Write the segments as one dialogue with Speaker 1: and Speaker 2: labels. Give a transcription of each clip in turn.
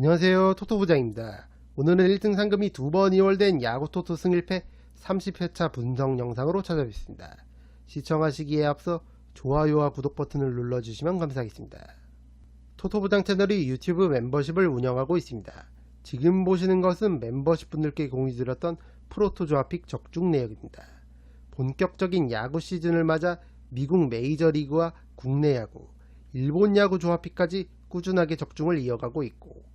Speaker 1: 안녕하세요 토토부장입니다. 오늘은 1등 상금이 두 번 이월된 야구토토 승일패 30회차 분석 영상으로 찾아뵙습니다. 시청하시기에 앞서 좋아요와 구독 버튼을 눌러주시면 감사하겠습니다. 토토부장 채널이 유튜브 멤버십을 운영하고 있습니다. 지금 보시는 것은 멤버십 분들께 공유드렸던 프로토 조합픽 적중 내역입니다. 본격적인 야구 시즌을 맞아 미국 메이저리그와 국내 야구, 일본 야구 조합픽까지 꾸준하게 적중을 이어가고 있고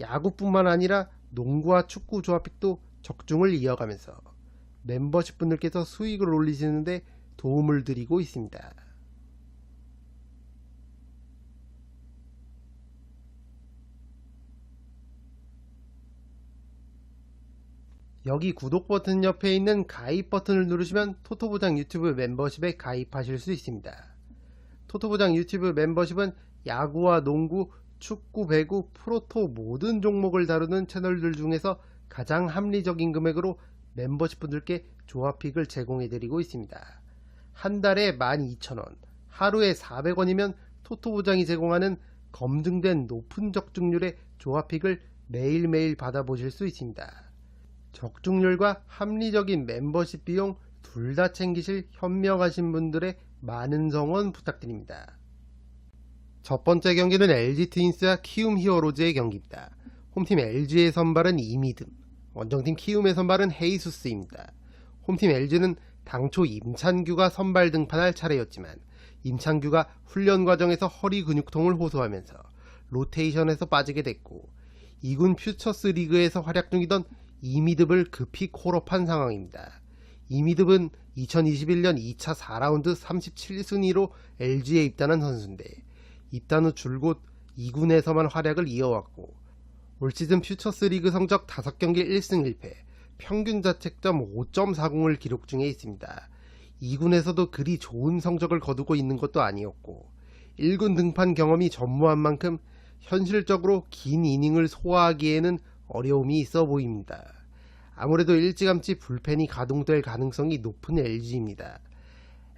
Speaker 1: 야구뿐만 아니라 농구와 축구 조합픽도 적중을 이어가면서 멤버십 분들께서 수익을 올리시는데 도움을 드리고 있습니다. 여기 구독 버튼 옆에 있는 가입 버튼을 누르시면 토토보장 유튜브 멤버십에 가입하실 수 있습니다. 토토보장 유튜브 멤버십은 야구와 농구, 축구, 배구, 프로토 모든 종목을 다루는 채널들 중에서 가장 합리적인 금액으로 멤버십 분들께 조합픽을 제공해드리고 있습니다. 한 달에 12,000원, 하루에 400원이면 토토보장이 제공하는 검증된 높은 적중률의 조합픽을 매일매일 받아보실 수 있습니다. 적중률과 합리적인 멤버십 비용 둘 다 챙기실 현명하신 분들의 많은 성원 부탁드립니다. 첫 번째 경기는 LG 트윈스와 키움 히어로즈의 경기입니다. 홈팀 LG의 선발은 이미듬, 원정팀 키움의 선발은 헤이수스입니다. 홈팀 LG는 당초 임찬규가 선발 등판할 차례였지만 임찬규가 훈련 과정에서 허리 근육통을 호소하면서 로테이션에서 빠지게 됐고 2군 퓨처스 리그에서 활약 중이던 이미듭을 급히 콜업한 상황입니다. 이미듭은 2021년 2차 4라운드 37순위로 LG에 입단한 선수인데 입단 후 줄곧 2군에서만 활약을 이어왔고 올 시즌 퓨처스 리그 성적 5경기 1승 1패 평균 자책점 5.40을 기록 중에 있습니다. 2군에서도 그리 좋은 성적을 거두고 있는 것도 아니었고 1군 등판 경험이 전무한 만큼 현실적으로 긴 이닝을 소화하기에는 어려움이 있어 보입니다. 아무래도 일찌감치 불펜이 가동될 가능성이 높은 LG입니다.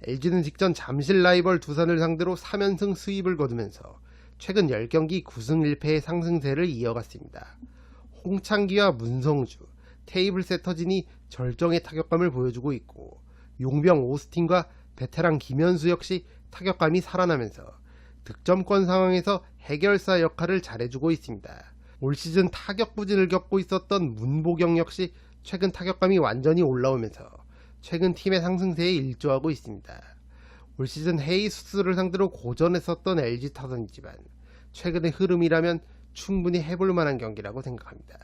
Speaker 1: LG는 직전 잠실 라이벌 두산을 상대로 3연승 수입을 거두면서 최근 10경기 9승 1패의 상승세를 이어갔습니다. 홍창기와 문성주, 테이블 세터진이 절정의 타격감을 보여주고 있고 용병 오스틴과 베테랑 김현수 역시 타격감이 살아나면서 득점권 상황에서 해결사 역할을 잘해주고 있습니다. 올 시즌 타격 부진을 겪고 있었던 문보경 역시 최근 타격감이 완전히 올라오면서 최근 팀의 상승세에 일조하고 있습니다. 올 시즌 헤이수스를 상대로 고전했었던 LG 타선이지만 최근의 흐름이라면 충분히 해볼 만한 경기라고 생각합니다.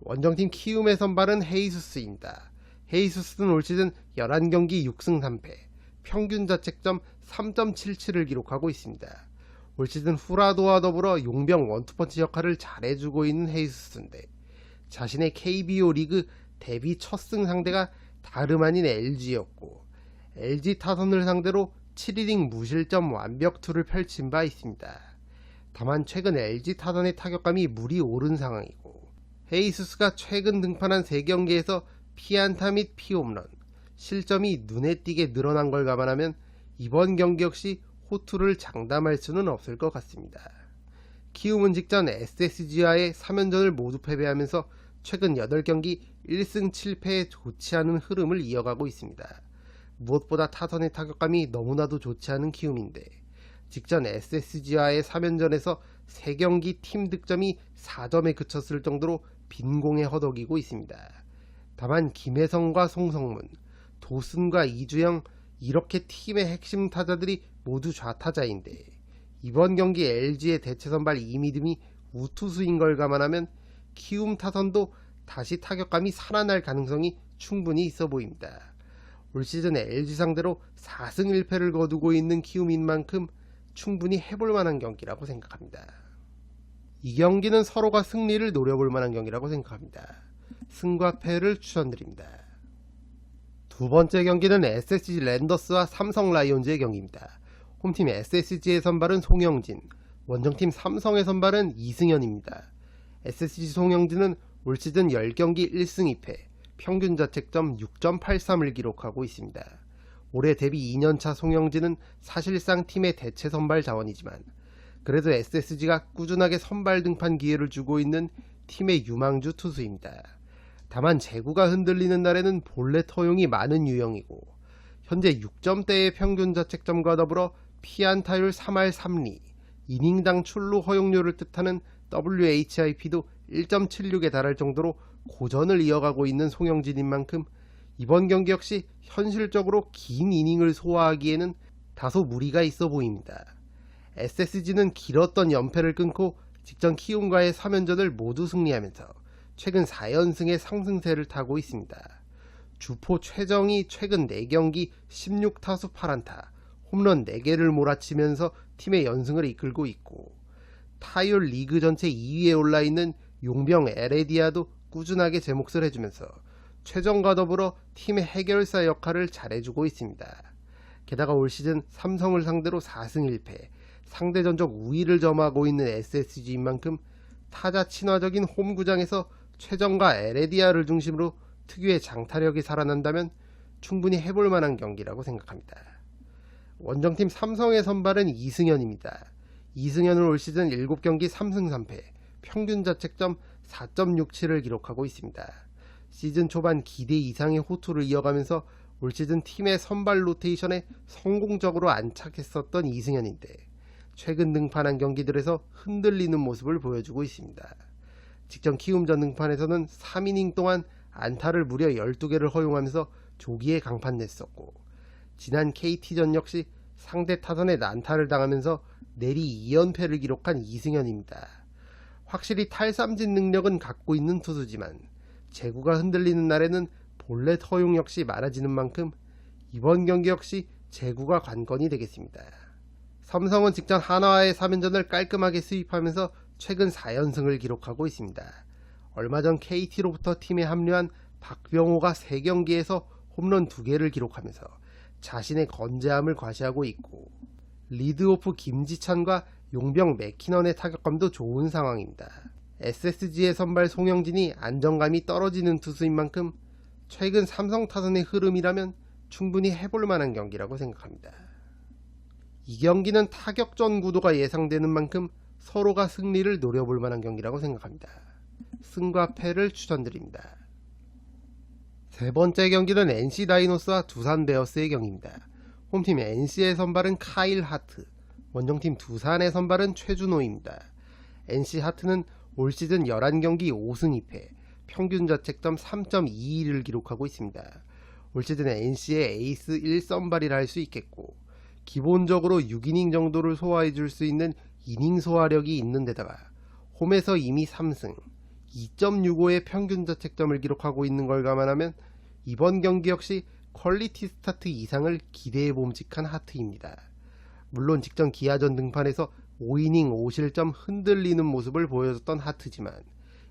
Speaker 1: 원정팀 키움의 선발은 헤이수스입니다. 헤이수스는 올 시즌 11경기 6승 3패, 평균 자책점 3.77을 기록하고 있습니다. 올 시즌 후라도와 더불어 용병 원투펀치 역할을 잘해주고 있는 헤이수스인데 자신의 KBO 리그 데뷔 첫 승 상대가 다름 아닌 LG였고 LG 타선을 상대로 7이닝 무실점 완벽투를 펼친 바 있습니다. 다만 최근 LG 타선의 타격감이 물이 오른 상황이고 헤이수스가 최근 등판한 3경기에서 피안타 및 피홈런, 실점이 눈에 띄게 늘어난 걸 감안하면 이번 경기 역시 호투를 장담할 수는 없을 것 같습니다. 키움은 직전 SSG와의 3연전을 모두 패배하면서 최근 8경기 1승 7패의 좋지 않은 흐름을 이어가고 있습니다. 무엇보다 타선의 타격감이 너무나도 좋지 않은 키움인데 직전 SSG와의 3연전에서 3경기 팀 득점이 4점에 그쳤을 정도로 빈공에 허덕이고 있습니다. 다만 김혜성과 송성문, 도슨과 이주영 이렇게 팀의 핵심 타자들이 모두 좌타자인데 이번 경기 LG의 대체 선발 이미듬이 우투수인 걸 감안하면 키움 타선도 다시 타격감이 살아날 가능성이 충분히 있어 보입니다. 올 시즌 LG 상대로 4승 1패를 거두고 있는 키움인 만큼 충분히 해볼 만한 경기라고 생각합니다. 이 경기는 서로가 승리를 노려볼 만한 경기라고 생각합니다. 승과 패를 추천드립니다. 두 번째 경기는 SSG 랜더스와 삼성 라이온즈의 경기입니다. 홈팀 SSG의 선발은 송영진, 원정팀 삼성의 선발은 이승현입니다. SSG 송영진은 올 시즌 10경기 1승 2패, 평균 자책점 6.83을 기록하고 있습니다. 올해 데뷔 2년차 송영진은 사실상 팀의 대체 선발 자원이지만 그래도 SSG가 꾸준하게 선발 등판 기회를 주고 있는 팀의 유망주 투수입니다. 다만 제구가 흔들리는 날에는 볼넷 허용이 많은 유형이고 현재 6점대의 평균 자책점과 더불어 피안타율 3할 3리, 이닝당 출루 허용료를 뜻하는 WHIP도 1.76에 달할 정도로 고전을 이어가고 있는 송영진인 만큼 이번 경기 역시 현실적으로 긴 이닝을 소화하기에는 다소 무리가 있어 보입니다. SSG는 길었던 연패를 끊고 직전 키움과의 3연전을 모두 승리하면서 최근 4연승의 상승세를 타고 있습니다. 주포 최정이 최근 4경기 16타수 8안타, 홈런 4개를 몰아치면서 팀의 연승을 이끌고 있고 타율 리그 전체 2위에 올라 있는 용병 에레디아도 꾸준하게 제 몫을 해주면서 최정과 더불어 팀의 해결사 역할을 잘해주고 있습니다. 게다가 올 시즌 삼성을 상대로 4승 1패, 상대 전적 우위를 점하고 있는 SSG인 만큼 타자 친화적인 홈구장에서 최정과 에레디아를 중심으로 특유의 장타력이 살아난다면 충분히 해볼 만한 경기라고 생각합니다. 원정팀 삼성의 선발은 이승현입니다. 이승현은 올 시즌 7경기 3승 3패, 평균 자책점 4.67을 기록하고 있습니다. 시즌 초반 기대 이상의 호투를 이어가면서 올 시즌 팀의 선발 로테이션에 성공적으로 안착했었던 이승현인데 최근 등판한 경기들에서 흔들리는 모습을 보여주고 있습니다. 직전 키움전 등판에서는 3이닝 동안 안타를 무려 12개를 허용하면서 조기에 강판냈었고 지난 KT전 역시 상대 타선에 난타를 당하면서 내리 2연패를 기록한 이승현입니다. 확실히 탈삼진 능력은 갖고 있는 투수지만 제구가 흔들리는 날에는 볼넷 허용 역시 많아지는 만큼 이번 경기 역시 제구가 관건이 되겠습니다. 삼성은 직전 한화와의 3연전을 깔끔하게 수입하면서 최근 4연승을 기록하고 있습니다. 얼마 전 KT로부터 팀에 합류한 박병호가 3경기에서 홈런 2개를 기록하면서 자신의 건재함을 과시하고 있고 리드오프 김지찬과 용병 맥키넌의 타격감도 좋은 상황입니다. SSG의 선발 송영진이 안정감이 떨어지는 투수인 만큼 최근 삼성 타선의 흐름이라면 충분히 해볼 만한 경기라고 생각합니다. 이 경기는 타격전 구도가 예상되는 만큼 서로가 승리를 노려볼 만한 경기라고 생각합니다. 승과 패를 추천드립니다. 세 번째 경기는 NC 다이노스와 두산 베어스의 경기입니다. 홈팀 NC의 선발은 카일 하트, 원정팀 두산의 선발은 최준호입니다. NC 하트는 올 시즌 11경기 5승 2패, 평균 자책점 3.21을 기록하고 있습니다. 올 시즌 NC의 에이스 1선발이라 할 수 있겠고 기본적으로 6이닝 정도를 소화해 줄 수 있는 이닝 소화력이 있는 데다가 홈에서 이미 3승 2.65의 평균 자책점을 기록하고 있는 걸 감안하면 이번 경기 역시 퀄리티 스타트 이상을 기대해 봄직한 하트입니다. 물론 직전 기아전 등판에서 5이닝 5실점 흔들리는 모습을 보여줬던 하트지만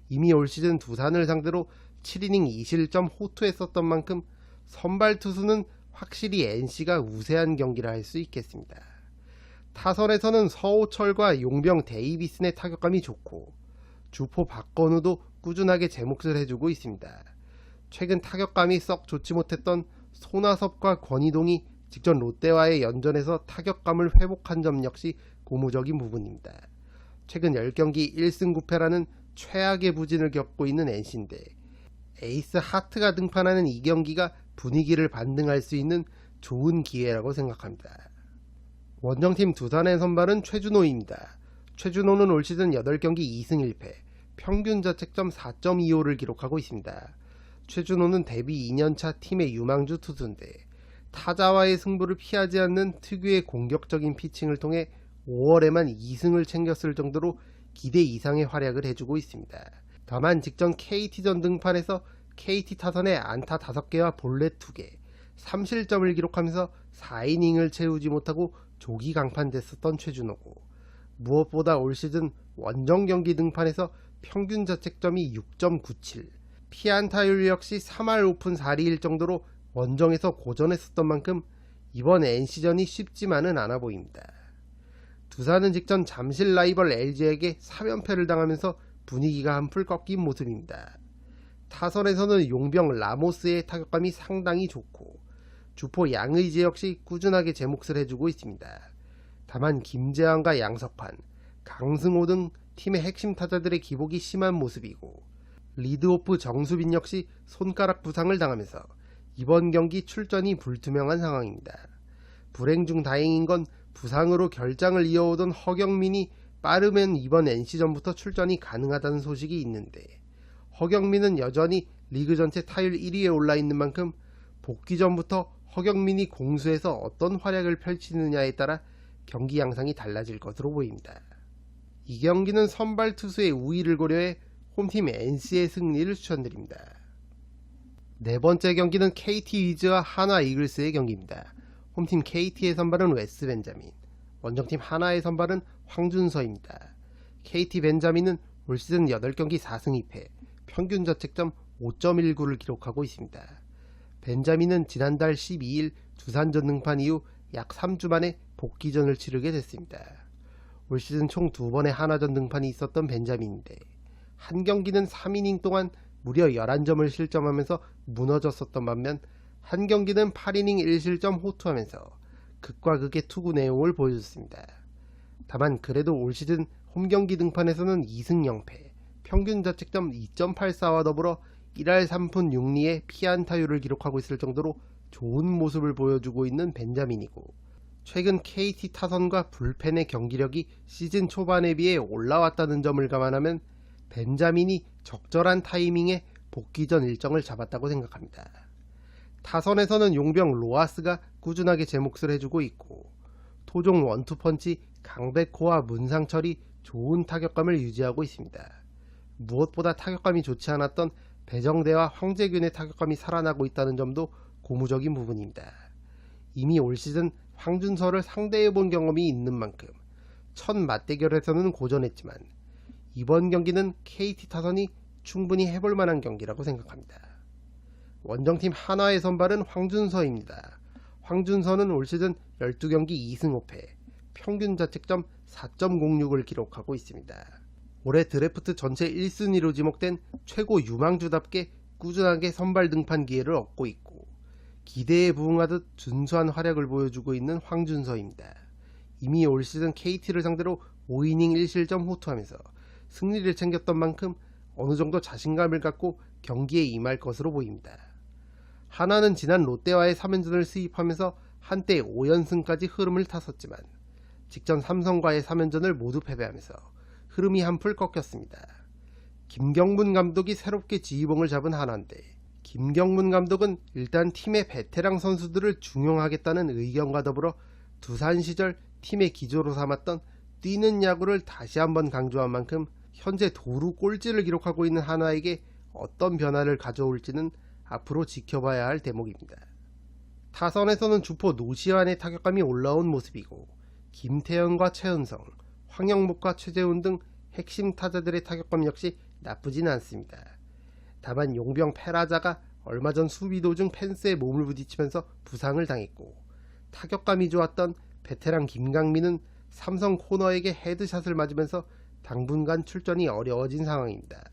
Speaker 1: 이미 올 시즌 두산을 상대로 7이닝 2실점 호투했었던 만큼 선발 투수는 확실히 NC가 우세한 경기라 할수 있겠습니다. 타선에서는 서호철과 용병 데이비슨의 타격감이 좋고 주포 박건우도 꾸준하게 제 몫을 해주고 있습니다. 최근 타격감이 썩 좋지 못했던 손아섭과 권희동이 직전 롯데와의 연전에서 타격감을 회복한 점 역시 고무적인 부분입니다. 최근 10경기 1승 9패라는 최악의 부진을 겪고 있는 NC인데 에이스 하트가 등판하는 이 경기가 분위기를 반등할 수 있는 좋은 기회라고 생각합니다. 원정팀 두산의 선발은 최준호입니다. 최준호는 올 시즌 8경기 2승 1패, 평균 자책점 4.25를 기록하고 있습니다. 최준호는 데뷔 2년차 팀의 유망주 투수인데 타자와의 승부를 피하지 않는 특유의 공격적인 피칭을 통해 5월에만 2승을 챙겼을 정도로 기대 이상의 활약을 해주고 있습니다. 다만 직전 KT전 등판에서 KT 타선에 안타 5개와 볼넷 2개, 3실점을 기록하면서 4이닝을 채우지 못하고 조기 강판됐었던 최준호고 무엇보다 올 시즌 원정 경기 등판에서 평균 자책점이 6.97, 피안타율 역시 3할 오픈 4리일 정도로 원정에서 고전했었던 만큼 이번 NC전이 쉽지만은 않아 보입니다. 두산은 직전 잠실 라이벌 LG에게 3연패를 당하면서 분위기가 한풀 꺾인 모습입니다. 타선에서는 용병 라모스의 타격감이 상당히 좋고 주포 양의지 역시 꾸준하게 제 몫을 해주고 있습니다. 다만 김재환과 양석환, 강승호 등 팀의 핵심 타자들의 기복이 심한 모습이고 리드오프 정수빈 역시 손가락 부상을 당하면서 이번 경기 출전이 불투명한 상황입니다. 불행 중 다행인 건 부상으로 결장을 이어오던 허경민이 빠르면 이번 NC전부터 출전이 가능하다는 소식이 있는데 허경민은 여전히 리그 전체 타율 1위에 올라 있는 만큼 복귀 전부터 허경민이 공수에서 어떤 활약을 펼치느냐에 따라 경기 양상이 달라질 것으로 보입니다. 이 경기는 선발 투수의 우위를 고려해 홈팀 NC의 승리를 추천드립니다. 네 번째 경기는 KT 위즈와 한화 이글스의 경기입니다. 홈팀 KT의 선발은 웨스 벤자민, 원정팀 한화의 선발은 황준서입니다. KT 벤자민은 올 시즌 8경기 4승 2패, 평균 자책점 5.19를 기록하고 있습니다. 벤자민은 지난달 12일 두산전 등판 이후 약 3주 만에 복귀전을 치르게 됐습니다. 올 시즌 총 두 번의 한화전 등판이 있었던 벤자민인데 한 경기는 3이닝 동안 무려 11점을 실점하면서 무너졌었던 반면 한 경기는 8이닝 1실점 호투하면서 극과 극의 투구 내용을 보여줬습니다. 다만 그래도 올 시즌 홈경기 등판에서는 2승 0패, 평균 자책점 2.84와 더불어 1할 3푼 6리의 피안타율을 기록하고 있을 정도로 좋은 모습을 보여주고 있는 벤자민이고 최근 KT 타선과 불펜의 경기력이 시즌 초반에 비해 올라왔다는 점을 감안하면 벤자민이 적절한 타이밍에 복귀 전 일정을 잡았다고 생각합니다. 타선에서는 용병 로아스가 꾸준하게 제 몫을 해주고 있고 토종 원투펀치 강백호와 문상철이 좋은 타격감을 유지하고 있습니다. 무엇보다 타격감이 좋지 않았던 배정대와 황재균의 타격감이 살아나고 있다는 점도 고무적인 부분입니다. 이미 올 시즌 황준서를 상대해 본 경험이 있는 만큼 첫 맞대결에서는 고전했지만 이번 경기는 KT 타선이 충분히 해볼 만한 경기라고 생각합니다. 원정팀 한화의 선발은 황준서입니다. 황준서는 올 시즌 12경기 2승 5패, 평균 자책점 4.06을 기록하고 있습니다. 올해 드래프트 전체 1순위로 지목된 최고 유망주답게 꾸준하게 선발 등판 기회를 얻고 있고 기대에 부응하듯 준수한 활약을 보여주고 있는 황준서입니다. 이미 올 시즌 KT를 상대로 5이닝 1실점 호투하면서 승리를 챙겼던 만큼 어느 정도 자신감을 갖고 경기에 임할 것으로 보입니다. 하나는 지난 롯데와의 3연전을 수입하면서 한때 5연승까지 흐름을 탔었지만 직전 삼성과의 3연전을 모두 패배하면서 흐름이 한풀 꺾였습니다. 김경문 감독이 새롭게 지휘봉을 잡은 하나인데 김경문 감독은 일단 팀의 베테랑 선수들을 중용하겠다는 의견과 더불어 두산 시절 팀의 기조로 삼았던 뛰는 야구를 다시 한번 강조한 만큼 현재 도루 꼴찌를 기록하고 있는 하나에게 어떤 변화를 가져올지는 앞으로 지켜봐야 할 대목입니다. 타선에서는 주포 노시환의 타격감이 올라온 모습이고 김태현과 최은성, 황영목과 최재훈 등 핵심 타자들의 타격감 역시 나쁘진 않습니다. 다만 용병 페라자가 얼마 전 수비 도중 펜스에 몸을 부딪히면서 부상을 당했고 타격감이 좋았던 베테랑 김강민은 삼성 코너에게 헤드샷을 맞으면서 당분간 출전이 어려워진 상황입니다.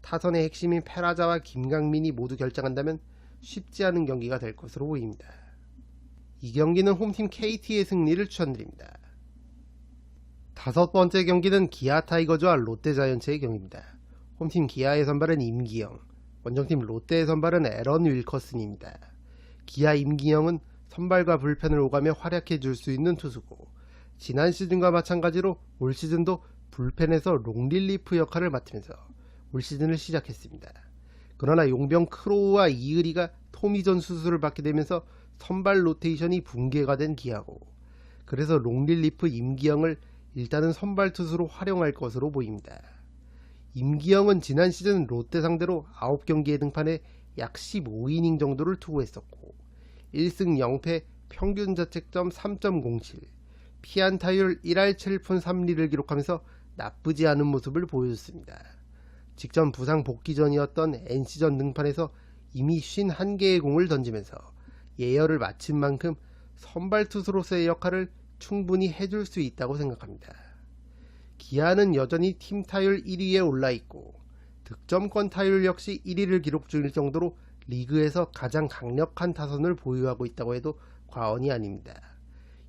Speaker 1: 타선의 핵심인 페라자와 김강민이 모두 결정한다면 쉽지 않은 경기가 될 것으로 보입니다. 이 경기는 홈팀 KT의 승리를 추천드립니다. 다섯 번째 경기는 기아 타이거즈와 롯데 자이언츠의 경기입니다. 홈팀 기아의 선발은 임기영, 원정팀 롯데의 선발은 에런 윌커슨입니다. 기아 임기영은 선발과 불펜을 오가며 활약해 줄 수 있는 투수고 지난 시즌과 마찬가지로 올 시즌도 불펜에서 롱릴리프 역할을 맡으면서 올 시즌을 시작했습니다. 그러나 용병 크로우와 이의리가 토미전 수술을 받게 되면서 선발 로테이션이 붕괴가 된 기아고 그래서 롱릴리프 임기영을 일단은 선발 투수로 활용할 것으로 보입니다. 임기영은 지난 시즌 롯데 상대로 9경기에 등판해 약 15이닝 정도를 투구했었고 1승 0패 평균 자책점 3.07 피안타율 1할 7푼 3리를 기록하면서 나쁘지 않은 모습을 보여줬습니다. 직전 부상 복귀 전이었던 NC전 등판에서 이미 51개의 공을 던지면서 예열을 마친 만큼 선발 투수로서의 역할을 충분히 해줄 수 있다고 생각합니다. 기아는 여전히 팀 타율 1위에 올라 있고 득점권 타율 역시 1위를 기록 중일 정도로 리그에서 가장 강력한 타선을 보유하고 있다고 해도 과언이 아닙니다.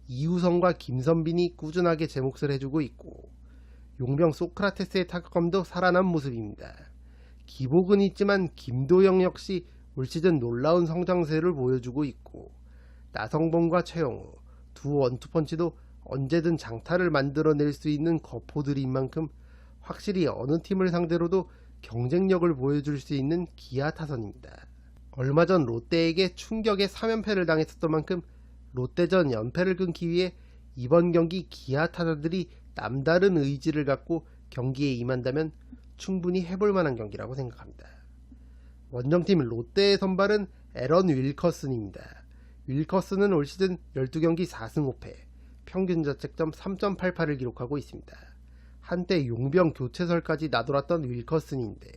Speaker 1: 이우성과 김선빈이 꾸준하게 제 몫을 해주고 있고 용병 소크라테스의 타격감도 살아난 모습입니다. 기복은 있지만 김도영 역시 올 시즌 놀라운 성장세를 보여주고 있고 나성범과 최영우 두 원투펀치도 언제든 장타를 만들어낼 수 있는 거포들인 만큼 확실히 어느 팀을 상대로도 경쟁력을 보여줄 수 있는 기아 타선입니다. 얼마 전 롯데에게 충격의 3연패를 당했었던 만큼 롯데전 연패를 끊기 위해 이번 경기 기아 타자들이 남다른 의지를 갖고 경기에 임한다면 충분히 해볼 만한 경기라고 생각합니다. 원정팀 롯데의 선발은 에런 윌커슨입니다. 윌커슨은 올 시즌 12경기 4승 5패, 평균 자책점 3.88을 기록하고 있습니다. 한때 용병 교체설까지 나돌았던 윌커슨인데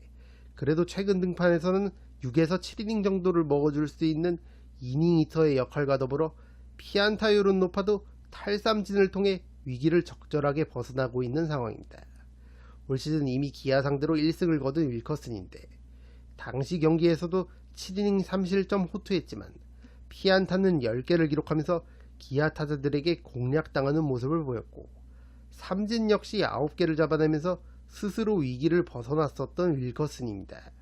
Speaker 1: 그래도 최근 등판에서는 6에서 7이닝 정도를 먹어줄 수 있는 이닝 히터의 역할과 더불어 피안타율은 높아도 탈삼진을 통해 위기를 적절하게 벗어나고 있는 상황입니다. 올 시즌 이미 기아 상대로 1승을 거둔 윌커슨인데 당시 경기에서도 7이닝 3실점 호투했지만 피안타는 10개를 기록하면서 기아 타자들에게 공략당하는 모습을 보였고 삼진 역시 9개를 잡아내면서 스스로 위기를 벗어났었던 윌커슨입니다.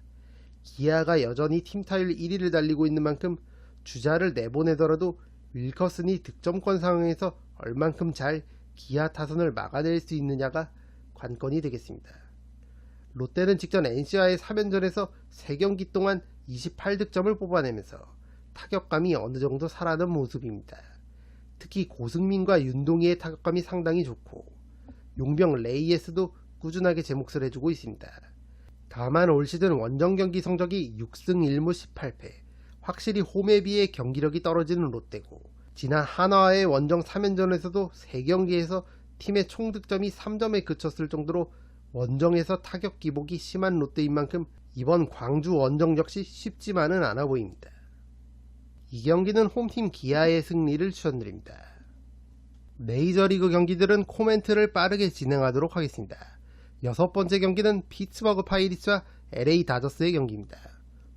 Speaker 1: 기아가 여전히 팀 타율 1위를 달리고 있는 만큼 주자를 내보내더라도 윌커슨이 득점권 상황에서 얼만큼 잘 기아 타선을 막아낼 수 있느냐가 관건이 되겠습니다. 롯데는 직전 NC와의 3연전에서 3경기 동안 28득점을 뽑아내면서 타격감이 어느 정도 살아난 모습입니다. 특히 고승민과 윤동희의 타격감이 상당히 좋고 용병 레이에스도 꾸준하게 제 몫을 해주고 있습니다. 다만 올 시즌 원정 경기 성적이 6승 1무 18패, 확실히 홈에 비해 경기력이 떨어지는 롯데고 지난 한화의 원정 3연전에서도 3경기에서 팀의 총 득점이 3점에 그쳤을 정도로 원정에서 타격 기복이 심한 롯데인 만큼 이번 광주 원정 역시 쉽지만은 않아 보입니다. 이 경기는 홈팀 기아의 승리를 추천드립니다. 메이저리그 경기들은 코멘트를 빠르게 진행하도록 하겠습니다. 여섯 번째 경기는 피츠버그 파이리츠와 LA 다저스의 경기입니다.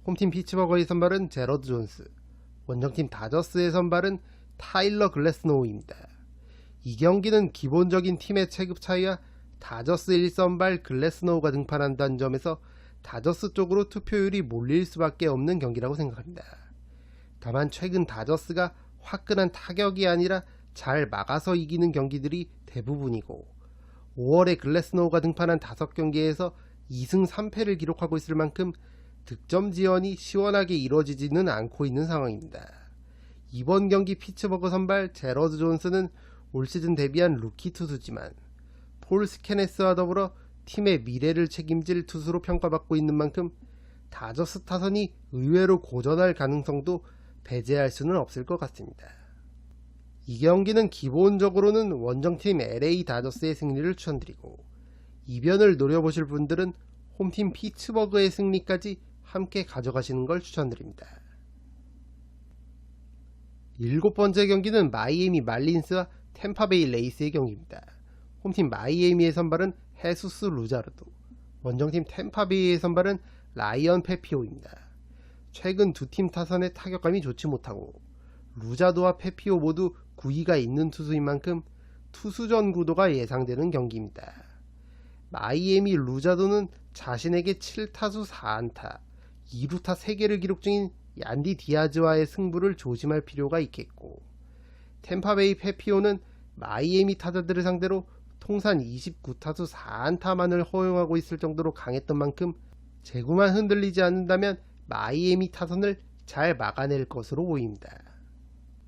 Speaker 1: 홈팀 피츠버거의 선발은 제러드 존스, 원정팀 다저스의 선발은 타일러 글래스노우입니다. 이 경기는 기본적인 팀의 체급 차이와 다저스 1선발 글래스노우가 등판한다는 점에서 다저스 쪽으로 투표율이 몰릴 수밖에 없는 경기라고 생각합니다. 다만 최근 다저스가 화끈한 타격이 아니라 잘 막아서 이기는 경기들이 대부분이고 5월에 글래스노우가 등판한 5경기에서 2승 3패를 기록하고 있을 만큼 득점 지원이 시원하게 이루어지지는 않고 있는 상황입니다. 이번 경기 피츠버그 선발 제러드 존스는 올 시즌 데뷔한 루키 투수지만 폴 스케네스와 더불어 팀의 미래를 책임질 투수로 평가받고 있는 만큼 다저스 타선이 의외로 고전할 가능성도 배제할 수는 없을 것 같습니다. 이 경기는 기본적으로는 원정팀 LA 다저스의 승리를 추천드리고 이변을 노려보실 분들은 홈팀 피츠버그의 승리까지 함께 가져가시는 걸 추천드립니다. 일곱 번째 경기는 마이애미 말린스와 템파베이 레이스의 경기입니다. 홈팀 마이애미의 선발은 헤수스 루자르도, 원정팀 템파베이의 선발은 라이언 페피오입니다. 최근 두 팀 타선의 타격감이 좋지 못하고 루자도와 페피오 모두 구위가 있는 투수인 만큼 투수전 구도가 예상되는 경기입니다. 마이애미 루자도는 자신에게 7타수 4안타, 2루타 3개를 기록 중인 얀디 디아즈와의 승부를 조심할 필요가 있겠고 템파베이 페피오는 마이애미 타자들을 상대로 통산 29타수 4안타만을 허용하고 있을 정도로 강했던 만큼 제구만 흔들리지 않는다면 마이애미 타선을 잘 막아낼 것으로 보입니다.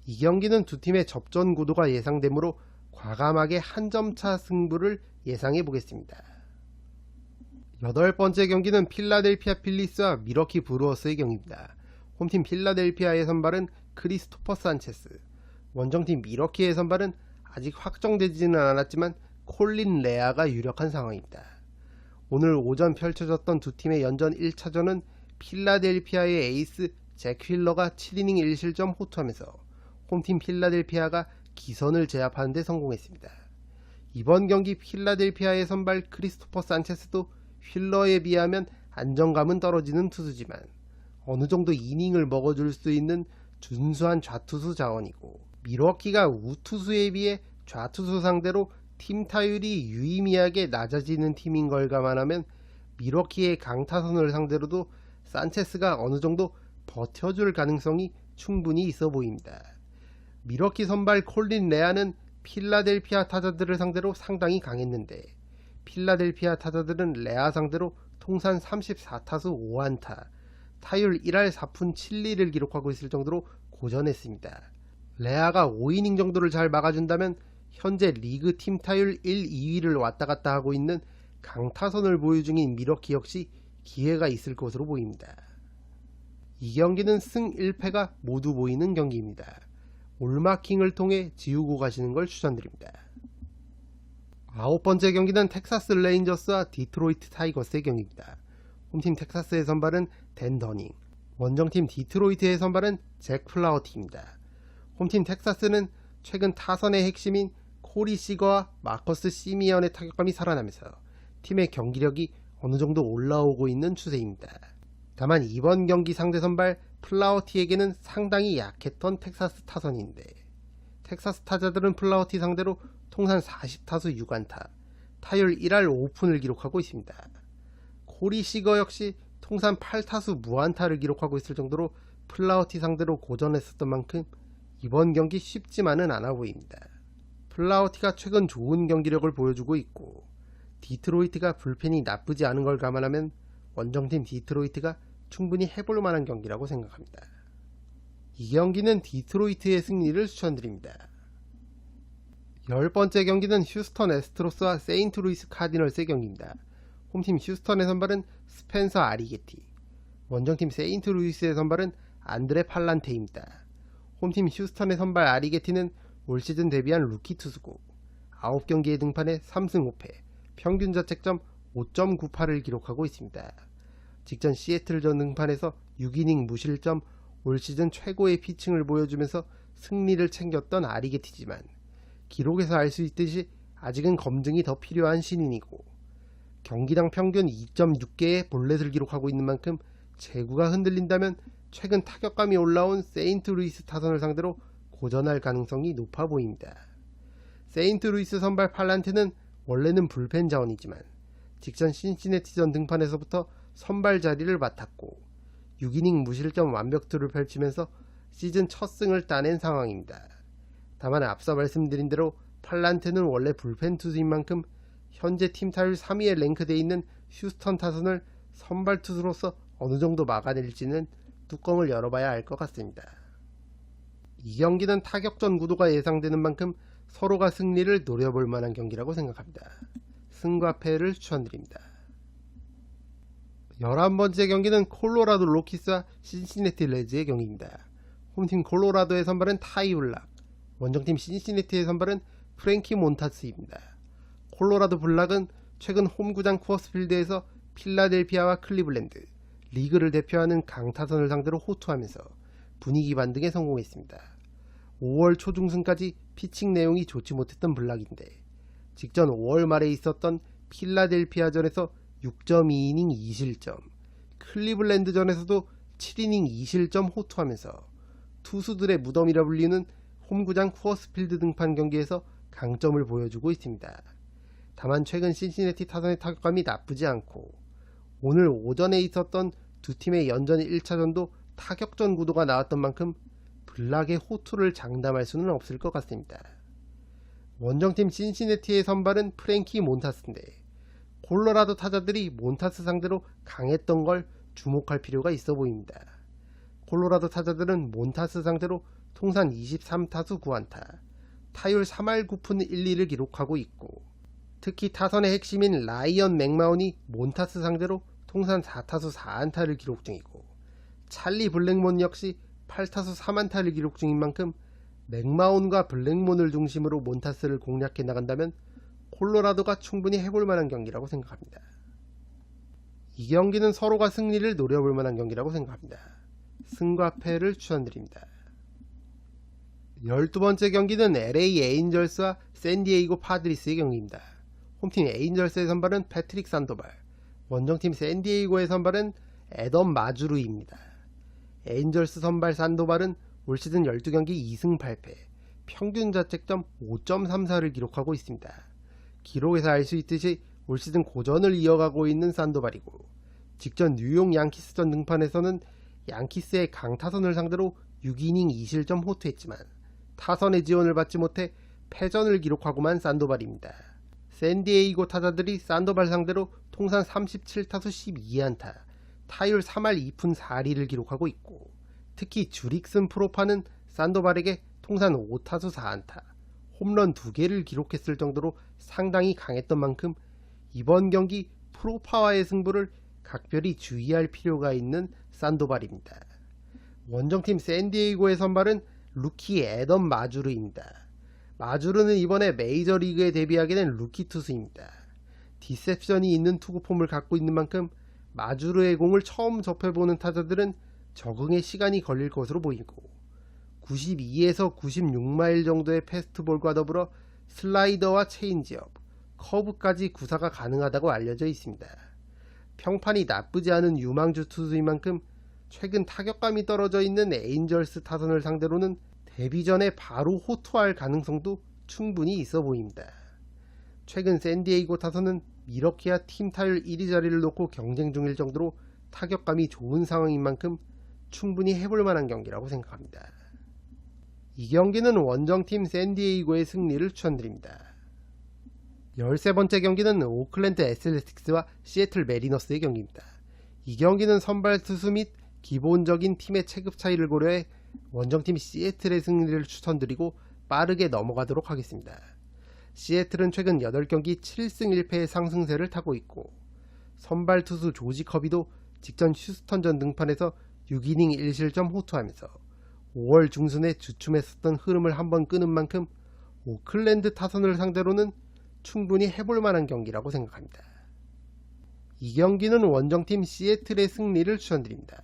Speaker 1: 이 경기는 두 팀의 접전 구도가 예상되므로 과감하게 한 점 차 승부를 예상해 보겠습니다. 여덟 번째 경기는 필라델피아 필리스와 미러키 브루어스의 경기입니다. 홈팀 필라델피아의 선발은 크리스토퍼 산체스, 원정팀 미러키의 선발은 아직 확정되지는 않았지만 콜린 레아가 유력한 상황입니다. 오늘 오전 펼쳐졌던 두 팀의 연전 1차전은 필라델피아의 에이스 잭 휠러가 7이닝 1실점 호투하면서 홈팀 필라델피아가 기선을 제압하는 데 성공했습니다. 이번 경기 필라델피아의 선발 크리스토퍼 산체스도 휠러에 비하면 안정감은 떨어지는 투수지만 어느 정도 이닝을 먹어줄 수 있는 준수한 좌투수 자원이고 미러키가 우투수에 비해 좌투수 상대로 팀 타율이 유의미하게 낮아지는 팀인 걸 감안하면 미러키의 강타선을 상대로도 산체스가 어느 정도 버텨줄 가능성이 충분히 있어 보입니다. 미러키 선발 콜린 레아는 필라델피아 타자들을 상대로 상당히 강했는데 필라델피아 타자들은 레아 상대로 통산 34타수 5안타, 타율 1할 4푼 7리를 기록하고 있을 정도로 고전했습니다. 레아가 5이닝 정도를 잘 막아준다면 현재 리그 팀 타율 1, 2위를 왔다 갔다 하고 있는 강타선을 보유 중인 미러키 역시 기회가 있을 것으로 보입니다. 이 경기는 승 1패가 모두 보이는 경기입니다. 올마킹을 통해 지우고 가시는 걸 추천드립니다. 아홉 번째 경기는 텍사스 레인저스와 디트로이트 타이거스의 경기입니다. 홈팀 텍사스의 선발은 댄 더닝, 원정팀 디트로이트의 선발은 잭 플라워티입니다. 홈팀 텍사스는 최근 타선의 핵심인 코리 시거와 마커스 시미언의 타격감이 살아나면서 팀의 경기력이 어느 정도 올라오고 있는 추세입니다. 다만 이번 경기 상대 선발 플라워티에게는 상당히 약했던 텍사스 타선인데 텍사스 타자들은 플라워티 상대로 통산 40타수 6안타, 타율 1할 5푼을 기록하고 있습니다. 코리 시거 역시 통산 8타수 무안타를 기록하고 있을 정도로 플라워티 상대로 고전했었던 만큼 이번 경기 쉽지만은 않아 보입니다. 플라워티가 최근 좋은 경기력을 보여주고 있고 디트로이트가 불펜이 나쁘지 않은 걸 감안하면 원정팀 디트로이트가 충분히 해볼 만한 경기라고 생각합니다. 이 경기는 디트로이트의 승리를 추천드립니다. 열 번째 경기는 휴스턴 에스트로스와 세인트루이스 카디널스의 경기입니다. 홈팀 휴스턴의 선발은 스펜서 아리게티, 원정팀 세인트 루이스의 선발은 안드레 팔란테입니다. 홈팀 휴스턴의 선발 아리게티는 올 시즌 데뷔한 루키 투수고 9경기에 등판해 3승 5패, 평균 자책점 5.98을 기록하고 있습니다. 직전 시애틀전 등판에서 6이닝 무실점 올 시즌 최고의 피칭을 보여주면서 승리를 챙겼던 아리게티지만 기록에서 알 수 있듯이 아직은 검증이 더 필요한 신인이고 경기당 평균 2.6개의 볼넷을 기록하고 있는 만큼 제구가 흔들린다면 최근 타격감이 올라온 세인트루이스 타선을 상대로 고전할 가능성이 높아 보입니다. 세인트루이스 선발 팔란테는 원래는 불펜 자원이지만 직전 신시내티전 등판에서부터 선발 자리를 맡았고 6이닝 무실점 완벽투를 펼치면서 시즌 첫 승을 따낸 상황입니다. 다만 앞서 말씀드린 대로 팔란테는 원래 불펜 투수인 만큼 현재 팀 타율 3위에 랭크되어 있는 휴스턴 타선을 선발 투수로서 어느 정도 막아낼지는 뚜껑을 열어봐야 알 것 같습니다. 이 경기는 타격전 구도가 예상되는 만큼 서로가 승리를 노려볼 만한 경기라고 생각합니다. 승과 패를 추천드립니다. 11번째 경기는 콜로라도 로키스와 신시내티 레즈의 경기입니다. 홈팀 콜로라도의 선발은 타이 블락, 원정팀 신시내티의 선발은 프랭키 몬타스입니다. 콜로라도 블락은 최근 홈구장 쿠어스필드에서 필라델피아와 클리블랜드, 리그를 대표하는 강타선을 상대로 호투하면서 분위기 반등에 성공했습니다. 5월 초중순까지 피칭 내용이 좋지 못했던 블락인데 직전 5월 말에 있었던 필라델피아전에서 6.2이닝 2실점, 클리블랜드전에서도 7이닝 2실점 호투하면서 투수들의 무덤이라 불리는 홈구장 쿠어스필드 등판 경기에서 강점을 보여주고 있습니다. 다만 최근 신시내티 타선의 타격감이 나쁘지 않고 오늘 오전에 있었던 두 팀의 연전 1차전도 타격전 구도가 나왔던 만큼 블락의 호투를 장담할 수는 없을 것 같습니다. 원정팀 신시내티의 선발은 프랭키 몬타스인데 콜로라도 타자들이 몬타스 상대로 강했던 걸 주목할 필요가 있어 보입니다. 콜로라도 타자들은 몬타스 상대로 통산 23타수 9안타, 타율 3할 9푼 1, 2를 기록하고 있고 특히 타선의 핵심인 라이언 맥마운이 몬타스 상대로 통산 4타수 4안타를 기록 중이고 찰리 블랙몬 역시 8타수 3안타를 기록 중인 만큼 맥마운과 블랙몬을 중심으로 몬타스를 공략해 나간다면 콜로라도가 충분히 해볼 만한 경기라고 생각합니다. 이 경기는 서로가 승리를 노려볼 만한 경기라고 생각합니다. 승과 패를 추천드립니다. 12번째 경기는 LA 에인절스와 샌디에이고 파드리스의 경기입니다. 홈팀 에인절스의 선발은 패트릭 산도발, 원정팀 샌디에이고의 선발은 에덤 마주루입니다. 에인절스 선발 산도발은 올 시즌 12경기 2승 8패, 평균 자책점 5.34를 기록하고 있습니다. 기록에서 알 수 있듯이 올 시즌 고전을 이어가고 있는 산도발이고 직전 뉴욕 양키스전 등판에서는 양키스의 강타선을 상대로 6이닝 2실점 호투했지만 타선의 지원을 받지 못해 패전을 기록하고만 산도발입니다. 샌디에이고 타자들이 산도발 상대로 통산 37타수 12안타, 타율 3할 2푼 4리를 기록하고 있고 특히 주릭슨 프로파는 산도발에게 통산 5타수 4안타, 홈런 2개를 기록했을 정도로 상당히 강했던 만큼 이번 경기 프로파와의 승부를 각별히 주의할 필요가 있는 산도발입니다. 원정팀 샌디에이고의 선발은 루키 애덤 마주르입니다. 마주르는 이번에 메이저리그에 데뷔하게 된 루키 투수입니다. 디셉션이 있는 투구폼을 갖고 있는 만큼 마주르의 공을 처음 접해보는 타자들은 적응에 시간이 걸릴 것으로 보이고 92에서 96마일 정도의 패스트볼과 더불어 슬라이더와 체인지업, 커브까지 구사가 가능하다고 알려져 있습니다. 평판이 나쁘지 않은 유망주 투수인 만큼 최근 타격감이 떨어져 있는 에인절스 타선을 상대로는 데뷔 전에 바로 호투할 가능성도 충분히 있어 보입니다. 최근 샌디에이고 타선은 미러키와 팀 타율 1위 자리를 놓고 경쟁 중일 정도로 타격감이 좋은 상황인 만큼 충분히 해볼 만한 경기라고 생각합니다. 이 경기는 원정팀 샌디에이고의 승리를 추천드립니다. 13번째 경기는 오클랜드 애슬레틱스와 시애틀 메리너스의 경기입니다. 이 경기는 선발 투수 및 기본적인 팀의 체급 차이를 고려해 원정팀 시애틀의 승리를 추천드리고 빠르게 넘어가도록 하겠습니다. 시애틀은 최근 8경기 7승 1패의 상승세를 타고 있고 선발 투수 조지 커비도 직전 휴스턴전 등판에서 6이닝 1실점 호투하면서 5월 중순에 주춤했었던 흐름을 한번 끄는 만큼 오클랜드 타선을 상대로는 충분히 해볼 만한 경기라고 생각합니다. 이 경기는 원정팀 시애틀의 승리를 추천드립니다.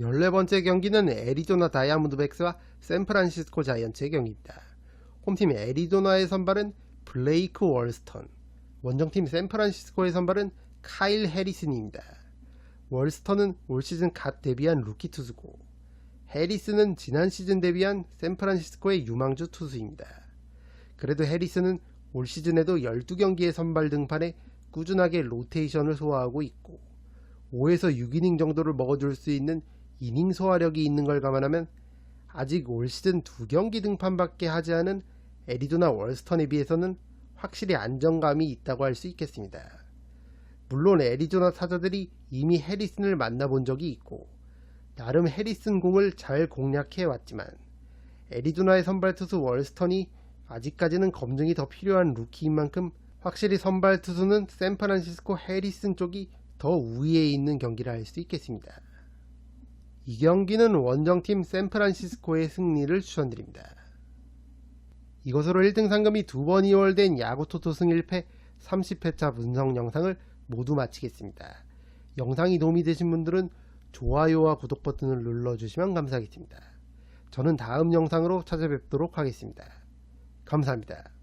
Speaker 1: 14번째 경기는 애리조나 다이아몬드백스와 샌프란시스코 자이언츠의 경기입니다. 홈팀 애리조나의 선발은 블레이크 월스턴, 원정팀 샌프란시스코의 선발은 카일 해리슨입니다. 월스턴은 올 시즌 갓 데뷔한 루키 투수고 해리슨은 지난 시즌 데뷔한 샌프란시스코의 유망주 투수입니다. 그래도 해리슨은 올 시즌에도 12경기의 선발 등판에 꾸준하게 로테이션을 소화하고 있고 5에서 6이닝 정도를 먹어줄 수 있는 이닝 소화력이 있는 걸 감안하면 아직 올 시즌 두 경기 등판밖에 하지 않은 애리조나 월스턴에 비해서는 확실히 안정감이 있다고 할 수 있겠습니다. 물론 애리조나 타자들이 이미 해리슨을 만나본 적이 있고 나름 해리슨 공을 잘 공략해 왔지만 애리조나의 선발 투수 월스턴이 아직까지는 검증이 더 필요한 루키인 만큼 확실히 선발 투수는 샌프란시스코 해리슨 쪽이 더 우위에 있는 경기를 할 수 있겠습니다. 이 경기는 원정팀 샌프란시스코의 승리를 추천드립니다. 이것으로 1등 상금이 두 번 이월된 야구 토토 승 1패 30회차 분석 영상을 모두 마치겠습니다. 영상이 도움이 되신 분들은 좋아요와 구독 버튼을 눌러주시면 감사하겠습니다. 저는 다음 영상으로 찾아뵙도록 하겠습니다. 감사합니다.